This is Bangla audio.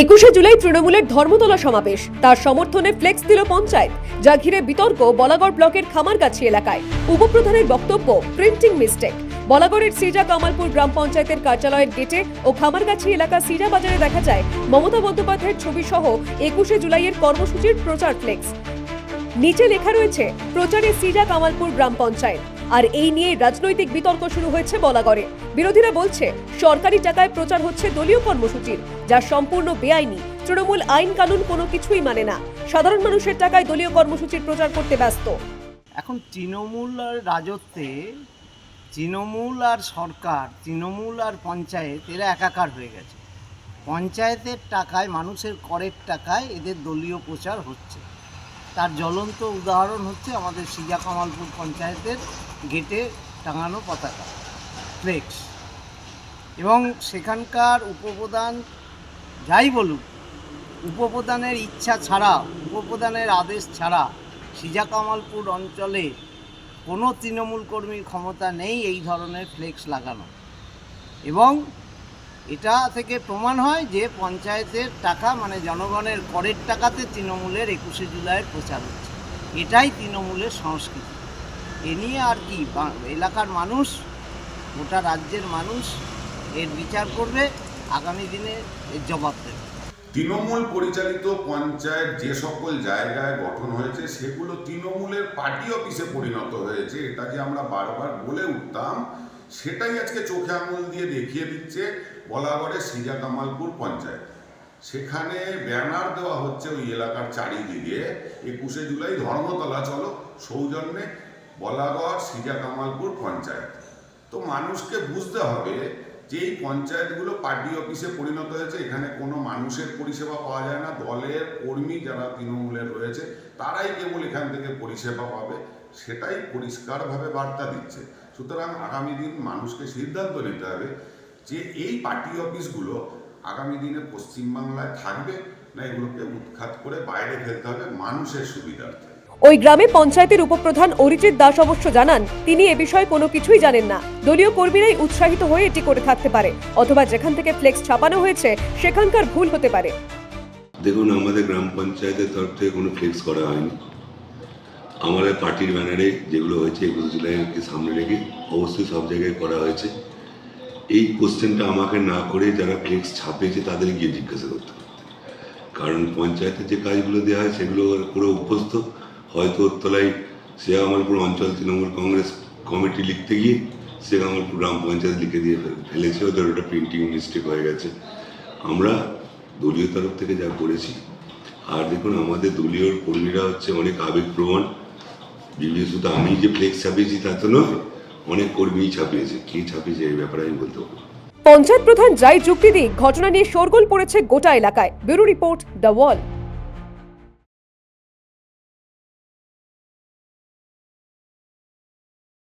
একুশে জুলাই তৃণমূলের ধর্মতলা সমাবেশ। তার সমর্থনে ফ্লেক্স দিল পঞ্চায়েত, যা ঘিরে বিতর্ক বলাগড় ব্লকের খামারগাছি এলাকায়। উপপ্রধানের বক্তব্য প্রিন্টিং মিস্টেক বলাগড়ের সিজা কামালপুর গ্রাম পঞ্চায়েতের কার্যালয়ের গেটে ও খামারগাছি এলাকা সিজা বাজারে দেখা যায়, মমতা বন্দ্যোপাধ্যায়ের ছবি সহ একুশে জুলাইয়ের কর্মসূচির প্রচার ফ্লেক্স। নিচে লেখা রয়েছে, প্রচারে সিজা কামালপুর গ্রাম পঞ্চায়েত। আর এই নিয়ে রাজনৈতিক বিতর্ক শুরু হয়েছে বলাগড়ে। বিরোধীরা বলছে, সরকারি টাকায় প্রচার হচ্ছে দলীয় কর্মসূচির, যা সম্পূর্ণ বেআইনি। তৃণমূল আইন কানুন কোনো কিছুই মানে না। সাধারণ মানুষের টাকায় দলীয় কর্মসূচির প্রচার করতে ব্যস্ত। এখন তৃণমূল আর রাজত্বে তৃণমূল আর সরকার, তৃণমূল আর পঞ্চায়েত, এরা একাকার হয়ে গেছে। পঞ্চায়েতের টাকায়, মানুষের করের টাকায় এদের দলীয় প্রচার হচ্ছে। তার জ্বলন্ত উদাহরণ হচ্ছে আমাদের সিজা কামালপুর পঞ্চায়েতের গেটে টাঙানো পতাকা, ফ্লেক্স। এবং সেখানকার উপপ্রধান যাই বলুক, উপপ্রধানের ইচ্ছা ছাড়া, উপপ্রধানের আদেশ ছাড়া সিজা কামালপুর অঞ্চলে কোনো তৃণমূল কর্মীর ক্ষমতা নেই এই ধরনের ফ্লেক্স লাগানো। এবং এটা থেকে প্রমাণ হয় যে পঞ্চায়েতের টাকা মানে জনগণের করের টাকাতে তৃণমূলের একুশে জুলাইয়ের প্রচার হচ্ছে। এটাই তৃণমূলের সংস্কৃতি। এ নিয়ে আর কি এলাকার মানুষ, গোটা রাজ্যের মানুষ এর বিচার করবে, আগামী দিনে এর জবাব দেবে। তৃণমূল পরিচালিত পঞ্চায়েত যে সকল জায়গায় গঠন হয়েছে, সেগুলো তৃণমূলের পার্টি অফিসে পরিণত হয়েছে। এটা যে আমরা বারবার বলে উঠতাম সেটাই আজকে চোখে আঙুল দিয়ে দেখিয়ে দিচ্ছে বলাগড়ে সিজা কামালপুর পঞ্চায়েত। সেখানে ব্যানার দেওয়া হচ্ছে ওই এলাকার চারিদিকে। একুশে জুলাই ধর্মতলা, চলো সৌজন্যে বলাগড় সিজা কামালপুর পঞ্চায়েত। তো মানুষকে বুঝতে হবে যে এই পঞ্চায়েতগুলো পার্টি অফিসে পরিণত হয়েছে, এখানে কোনো মানুষের পরিষেবা পাওয়া যায় না। দলের কর্মী যারা তৃণমূলের রয়েছে, তারাই কেবল এখান থেকে পরিষেবা পাবে। সেটাই পরিষ্কারভাবে বার্তা দিচ্ছে। সুতরাং আগামী দিন মানুষকে সিদ্ধান্ত নিতে হবে যে এই পার্টি অফিসগুলো আগামী দিনে পশ্চিমবাংলায় থাকবে না, এগুলোকে উৎখাত করে বাইরে ফেলতে হবে মানুষের সুবিধার্থে। ওই গ্রামে পঞ্চায়েতের উপপ্রধান অরিজিৎ দাস অবশ্য জানান, তিনি এ বিষয়ে কোনো কিছুই জানেন না। দলীয় কর্মীরাই উৎসাহিত হয়ে এটি করে থাকতে পারে, অথবা যেখান থেকে ফ্লেক্স ছাপানো হয়েছে, সেখানকার ভুল হতে পারে। দেখুন, আমাদের গ্রাম পঞ্চায়েতের তরফ থেকে কোনো ফ্লেক্স করা হয়নি। আমাদের পার্টির ব্যানারে যেগুলো হয়েছে, একুশ জুলাইকে সামনে রেখে অবশ্যই সব জায়গায় করা হয়েছে। এই কোশ্চেনটা আমাকে না করে যারা ফ্লেক্স ছাপিয়েছে তাদের গিয়ে জিজ্ঞাসা করতে কারণ পঞ্চায়েতের যে কাজগুলো দেওয়া হয়, সেগুলো পুরো অভ্যস্ত। হয়তো ওরতলায় শেখামালপুর অঞ্চল তৃণমূল কংগ্রেস কমিটি লিখতে গিয়ে শেখামালপুর গ্রাম পঞ্চায়েত লিখে দিয়ে ফেলেছে ওদের ওটা প্রিন্টিং মিস্টেক হয়ে গেছে। আমরা দলীয় তরফ থেকে যা করেছি, আর দেখুন আমাদের দলীয় কর্মীরা হচ্ছে অনেক আবেগপ্রবণ। বিভিন্ন শুধু আমি যে ফ্লেক্স ছাপিয়েছি তা তো নয়, অনেক কর্মী ছাপিয়েছে। কে ছাপিয়েছে এই ব্যাপারে আমি বলতে পারব পঞ্চায়েত প্রধান যাই যুক্তি দিক, ঘটনা নিয়ে শোরগোল পড়েছে গোটা এলাকায়। Bureau report The Wall.